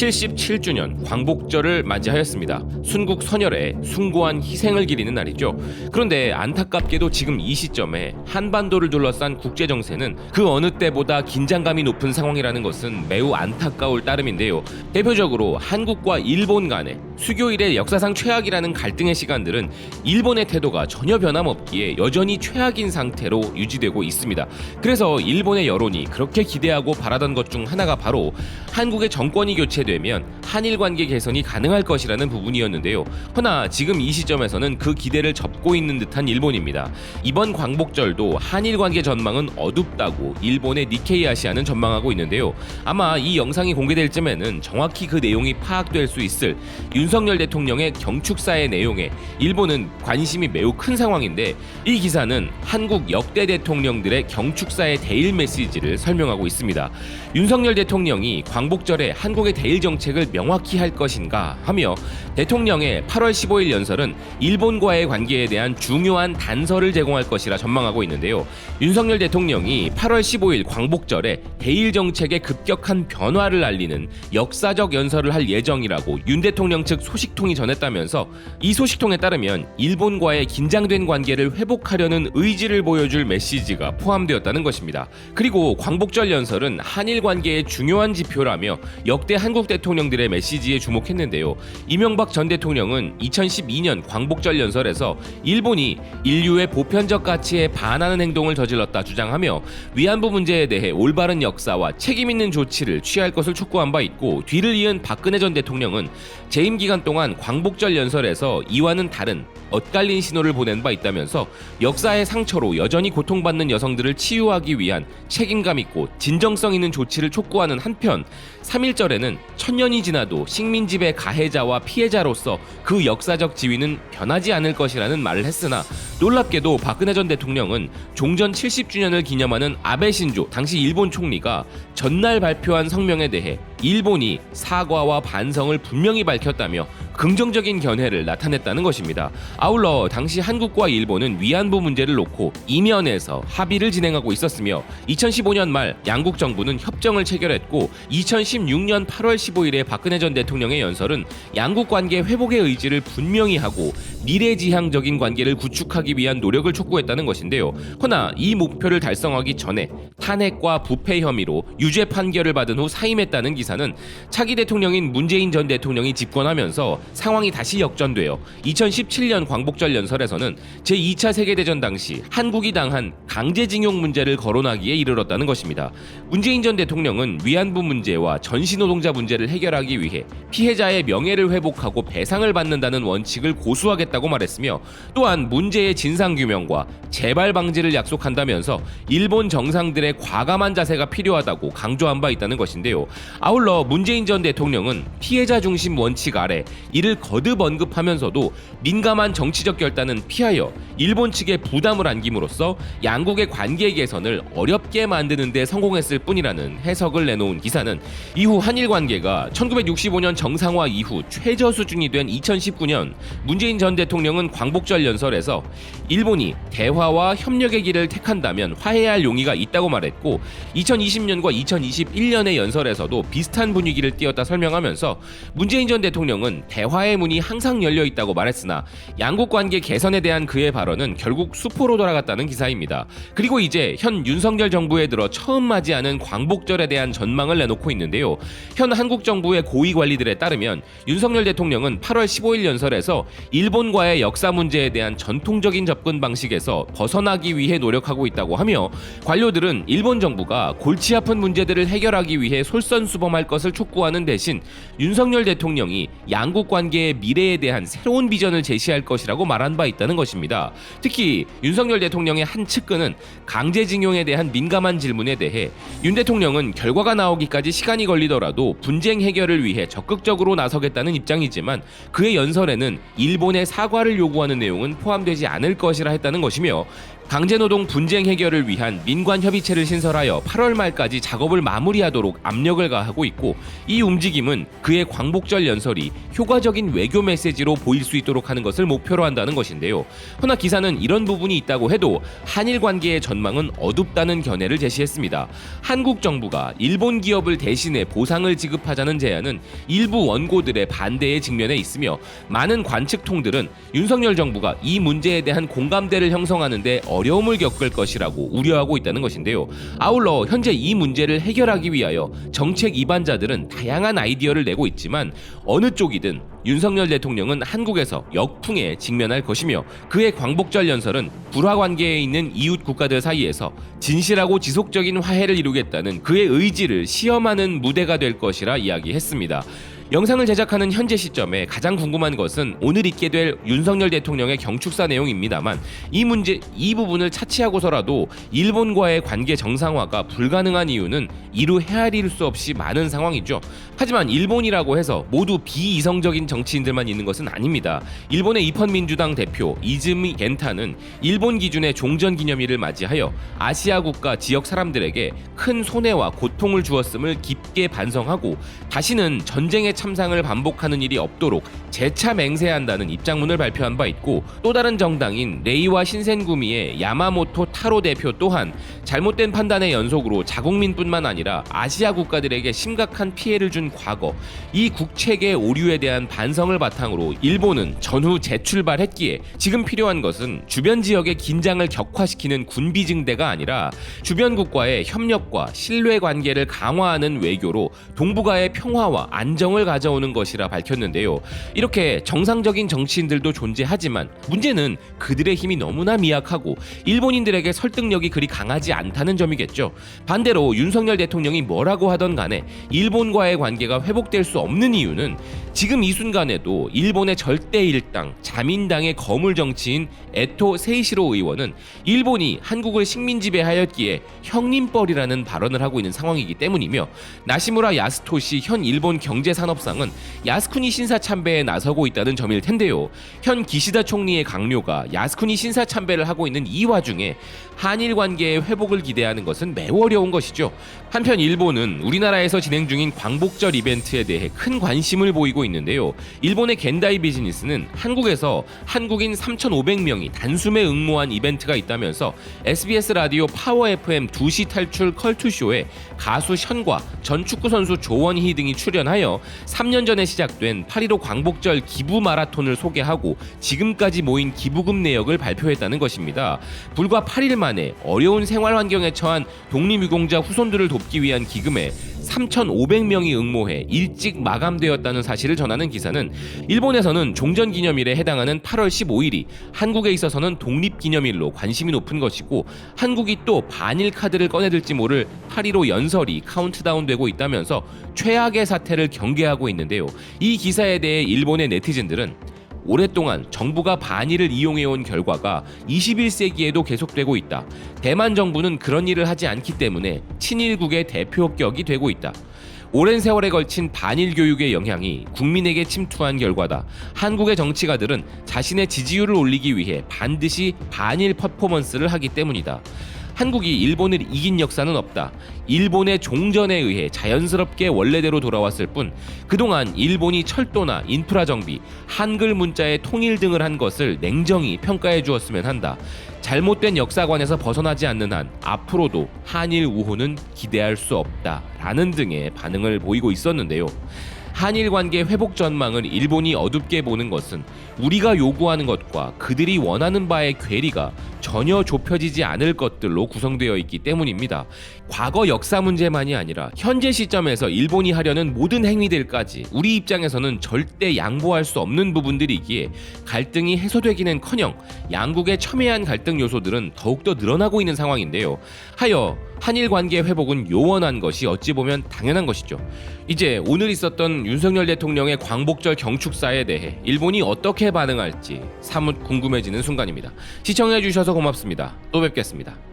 77주년 광복절을 맞이하였습니다. 순국 선열의 숭고한 희생을 기리는 날이죠. 그런데 안타깝게도 지금 이 시점에 한반도를 둘러싼 국제 정세는 그 어느 때보다 긴장감이 높은 상황이라는 것은 매우 안타까울 따름인데요. 대표적으로 한국과 일본 간의 수교일의 역사상 최악이라는 갈등의 시간들은 일본의 태도가 전혀 변함없기에 여전히 최악인 상태로 유지되고 있습니다. 그래서 일본의 여론이 그렇게 기대하고 바라던 것 중 하나가 바로 한국의 정권이 교체되면 한일 관계 개선이 가능할 것이라는 부분이었는데요. 허나 지금 이 시점에서는 그 기대를 접고 있는 듯한 일본입니다. 이번 광복절도 한일 관계 전망은 어둡다고 일본의 니케이 아시아는 전망하고 있는데요. 아마 이 영상이 공개될 쯤에는 정확히 그 내용이 파악될 수 있을 윤 석열 대통령의 경축사의 내용에 일본은 관심이 매우 큰 상황인데 이 기사는 한국 역대 대통령들의 경축사의 대일 메시지를 설명하고 있습니다. 윤석열 대통령이 광복절에 한국의 대일 정책을 명확히 할 것인가 하며 대통령의 8월 15일 연설은 일본과의 관계에 대한 중요한 단서를 제공할 것이라 전망하고 있는데요. 윤석열 대통령이 8월 15일 광복절에 대일 정책의 급격한 변화를 알리는 역사적 연설을 할 예정이라고 윤 대통령 측 소식통이 전했다면서 이 소식통에 따르면 일본과의 긴장된 관계를 회복하려는 의지를 보여줄 메시지가 포함되었다는 것입니다. 그리고 광복절 연설은 한일 관계의 중요한 지표라며 역대 한국 대통령들의 메시지에 주목했는데요. 이명박 전 대통령은 2012년 광복절 연설에서 일본이 인류의 보편적 가치에 반하는 행동을 저질렀다 주장하며 위안부 문제에 대해 올바른 역사와 책임 있는 조치를 취할 것을 촉구한 바 있고 뒤를 이은 박근혜 전 대통령은 재임 기간 동안 광복절 연설에서 이와는 다른 엇갈린 신호를 보낸 바 있다면서 역사의 상처로 여전히 고통받는 여성들을 치유하기 위한 책임감 있고 진정성 있는 조치를 촉구하는 한편 3.1절에는 천년이 지나도 식민지배 가해자와 피해자로서 그 역사적 지위는 변하지 않을 것이라는 말을 했으나 놀랍게도 박근혜 전 대통령은 종전 70주년을 기념하는 아베 신조 당시 일본 총리가 전날 발표한 성명에 대해 일본이 사과와 반성을 분명히 밝혔다며 긍정적인 견해를 나타냈다는 것입니다. 아울러 당시 한국과 일본은 위안부 문제를 놓고 이면에서 합의를 진행하고 있었으며 2015년 말 양국 정부는 협정을 체결했고 2016년 8월 15일에 박근혜 전 대통령의 연설은 양국 관계 회복의 의지를 분명히 하고 미래지향적인 관계를 구축하 기 위한 노력을 촉구했다는 것인데요. 허나 이 목표를 달성하기 전에 탄핵과 부패 혐의로 유죄 판결을 받은 후 사임했다는 기사는 차기 대통령인 문재인 전 대통령이 집권하면서 상황이 다시 역전되어 2017년 광복절 연설에서는 제2차 세계대전 당시 한국이 당한 강제징용 문제를 거론하기에 이르렀다는 것입니다. 문재인 전 대통령은 위안부 문제와 전시노동자 문제를 해결하기 위해 피해자의 명예를 회복하고 배상을 받는다는 원칙을 고수하겠다고 말했으며 또한 문제의 진상 규명과 재발 방지를 약속한다면서 일본 정상들의 과감한 자세가 필요하다고 강조한 바 있다는 것인데요. 아울러 문재인 전 대통령은 피해자 중심 원칙 아래 이를 거듭 언급하면서도 민감한 정치적 결단은 피하여 일본 측에 부담을 안김으로써 양국의 관계 개선을 어렵게 만드는 데 성공했을 뿐이라는 해석을 내놓은 기사는 이후 한일 관계가 1965년 정상화 이후 최저 수준이 된 2019년 문재인 전 대통령은 광복절 연설에서 일본이 대화와 협력의 길을 택한다면 화해할 용의가 있다고 말했고 2020년과 2021년의 연설에서도 비슷한 분위기를 띄었다 설명하면서 문재인 전 대통령은 대화의 문이 항상 열려 있다고 말했으나 양국 관계 개선에 대한 그의 발언은 결국 수포로 돌아갔다는 기사입니다. 그리고 이제 현 윤석열 정부에 들어 처음 맞이하는 광복절에 대한 전망을 내놓고 있는데요. 현 한국 정부의 고위 관리들에 따르면 윤석열 대통령은 8월 15일 연설에서 일본과의 역사 문제에 대한 전통적인 접근 방식에서 벗어나기 위해 노력하고 있다고 하며 관료들은 일본 정부가 골치 아픈 문제들을 해결하기 위해 솔선수범할 것을 촉구하는 대신 윤석열 대통령이 양국 관계의 미래에 대한 새로운 비전을 제시할 것이라고 말한 바 있다는 것입니다. 특히 윤석열 대통령의 한 측근은 강제징용에 대한 민감한 질문에 대해 윤 대통령은 결과가 나오기까지 시간이 걸리더라도 분쟁 해결을 위해 적극적으로 나서겠다는 입장이지만 그의 연설에는 일본의 사과를 요구하는 내용은 포함되지 않을 것이라 했다는 것이며 강제노동 분쟁 해결을 위한 민관 협의체를 신설하여 8월 말까지 작업을 마무리하도록 압력을 가하고 있고 이 움직임은 그의 광복절 연설이 효과적인 외교 메시지로 보일 수 있도록 하는 것을 목표로 한다는 것인데요. 허나 기사는 이런 부분이 있다고 해도 한일 관계의 전망은 어둡다는 견해를 제시했습니다. 한국 정부가 일본 기업을 대신해 보상을 지급하자는 제안은 일부 원고들의 반대에 직면해 있으며 많은 관측통들은 윤석열 정부가 이 문제에 대한 공감대를 형성하는데 어 려움을 겪을 것이라고 우려하고 있다는 것인데요. 아울러 현재 이 문제를 해결하기 위하여 정책 이반자들은 다양한 아이디어를 내고 있지만 어느 쪽이든 윤석열 대통령은 한국에서 역풍에 직면할 것이며 그의 광복절 연설은 불화 관계에 있는 이웃 국가들 사이에서 진실하고 지속적인 화해를 이루겠다는 그의 의지를 시험하는 무대가 될 것이라 이야기했습니다. 영상을 제작하는 현재 시점에 가장 궁금한 것은 오늘 있게 될 윤석열 대통령의 경축사 내용입니다만 이 문제 이 부분을 차치하고서라도 일본과의 관계 정상화가 불가능한 이유는 이루 헤아릴 수 없이 많은 상황이죠. 하지만 일본이라고 해서 모두 비이성적인 정치인들만 있는 것은 아닙니다. 일본의 입헌민주당 대표 이즈미 겐타는 일본 기준의 종전 기념일을 맞이하여 아시아 국가 지역 사람들에게 큰 손해와 고통을 주었음을 깊게 반성하고 다시는 전쟁의 참상을 반복하는 일이 없도록 재차 맹세한다는 입장문을 발표한 바 있고 또 다른 정당인 레이와 신센구미의 야마모토 타로 대표 또한 잘못된 판단의 연속으로 자국민뿐만 아니라 아시아 국가들에게 심각한 피해를 준 과거 이 국책의 오류에 대한 반성을 바탕으로 일본은 전후 재출발했기에 지금 필요한 것은 주변 지역의 긴장을 격화시키는 군비 증대가 아니라 주변국과의 협력과 신뢰 관계를 강화하는 외교로 동북아의 평화와 안정을 가져오는 것이라 밝혔는데요. 이렇게 정상적인 정치인들도 존재하지만 문제는 그들의 힘이 너무나 미약하고 일본인들에게 설득력이 그리 강하지 않다는 점이겠죠. 반대로 윤석열 대통령이 뭐라고 하던 간에 일본과의 관계가 회복될 수 없는 이유는 지금 이 순간에도 일본의 절대 일당 자민당의 거물 정치인 에토 세이시로 의원은 일본이 한국을 식민 지배하였기에 형님뻘이라는 발언을 하고 있는 상황이기 때문이며 나시무라 야스토시 현 일본 경제산업 상은 야스쿠니 신사 참배에 나서고 있다는 점일 텐데요. 현 기시다 총리의 강료가 야스쿠니 신사 참배를 하고 있는 이 와중에 한일 관계의 회복을 기대하는 것은 매우 어려운 것이죠. 한편 일본은 우리나라에서 진행 중인 광복절 이벤트에 대해 큰 관심을 보이고 있는데요. 일본의 겐다이 비즈니스는 한국에서 한국인 3,500명이 단숨에 응모한 이벤트가 있다면서 SBS 라디오 파워 FM 2시 탈출 컬투쇼에 가수 션과 전 축구 선수 조원희 등이 출연하여 3년 전에 시작된 8.15 광복절 기부 마라톤을 소개하고 지금까지 모인 기부금 내역을 발표했다는 것입니다. 불과 8일 만에 어려운 생활 환경에 처한 독립유공자 후손들을 돕기 위한 기금에 3,500명이 응모해 일찍 마감되었다는 사실을 전하는 기사는 일본에서는 종전기념일에 해당하는 8월 15일이 한국에 있어서는 독립기념일로 관심이 높은 것이고 한국이 또 반일 카드를 꺼내들지 모를 8.15 연설이 카운트다운되고 있다면서 최악의 사태를 경계하고 있는데요. 이 기사에 대해 일본의 네티즌들은 오랫동안 정부가 반일을 이용해온 결과가 21세기에도 계속되고 있다. 대만 정부는 그런 일을 하지 않기 때문에 친일국의 대표격이 되고 있다. 오랜 세월에 걸친 반일 교육의 영향이 국민에게 침투한 결과다. 한국의 정치가들은 자신의 지지율을 올리기 위해 반드시 반일 퍼포먼스를 하기 때문이다. 한국이 일본을 이긴 역사는 없다. 일본의 종전에 의해 자연스럽게 원래대로 돌아왔을 뿐 그동안 일본이 철도나 인프라 정비, 한글 문자의 통일 등을 한 것을 냉정히 평가해 주었으면 한다. 잘못된 역사관에서 벗어나지 않는 한 앞으로도 한일 우호는 기대할 수 없다. 라는 등의 반응을 보이고 있었는데요. 한일 관계 회복 전망을 일본이 어둡게 보는 것은 우리가 요구하는 것과 그들이 원하는 바의 괴리가 전혀 좁혀지지 않을 것들로 구성되어 있기 때문입니다. 과거 역사 문제만이 아니라 현재 시점에서 일본이 하려는 모든 행위들까지 우리 입장에서는 절대 양보할 수 없는 부분들이기에 갈등이 해소되기는 커녕 양국의 첨예한 갈등 요소들은 더욱더 늘어나고 있는 상황인데요. 하여 한일 관계 회복은 요원한 것이 어찌 보면 당연한 것이죠. 이제 오늘 있었던 윤석열 대통령의 광복절 경축사에 대해 일본이 어떻게 반응할지 사뭇 궁금해지는 순간입니다. 시청해 주셔서 고맙습니다. 또 뵙겠습니다.